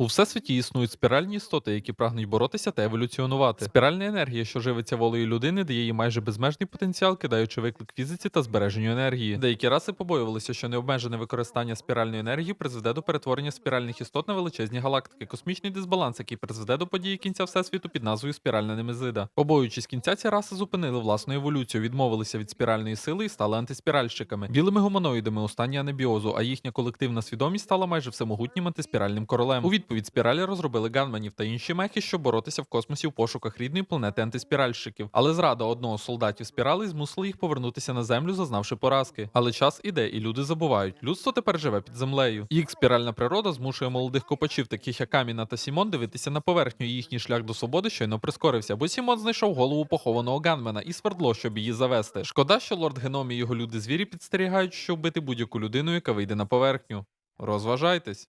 У всесвіті існують спіральні істоти, які прагнуть боротися та еволюціонувати. Спіральна енергія, що живиться волею людини, дає їй майже безмежний потенціал, кидаючи виклик фізиці та збереженню енергії. Деякі раси побоювалися, що необмежене використання спіральної енергії призведе до перетворення спіральних істот на величезні галактики, космічний дисбаланс, який призведе до події кінця всесвіту під назвою спіральна немезида. Побоюючись кінця, ці раси зупинили власну еволюцію, відмовилися від спіральної сили і стали антиспіральщиками, білими гуманоїдами у стані анебіозу, а їхня колективна свідомість стала майже всемогутнім антиспіральним королем. Відповідь спіралі розробили ганманів та інші мехи, щоб боротися в космосі в пошуках рідної планети антиспіральщиків. Але зрада одного з солдатів спірали змусила їх повернутися на землю, зазнавши поразки. Але час іде, і люди забувають. Людство тепер живе під землею. Їх спіральна природа змушує молодих копачів, таких як Аміна та Сімон, дивитися на поверхню. Їхній шлях до свободи щойно прискорився, бо Сімон знайшов голову похованого ганмена і свердло, щоб її завести. Шкода, що лорд Геном і його люди звірі підстерігають, щоб вбити будь-яку людину, яка вийде на поверхню. Розважайтесь.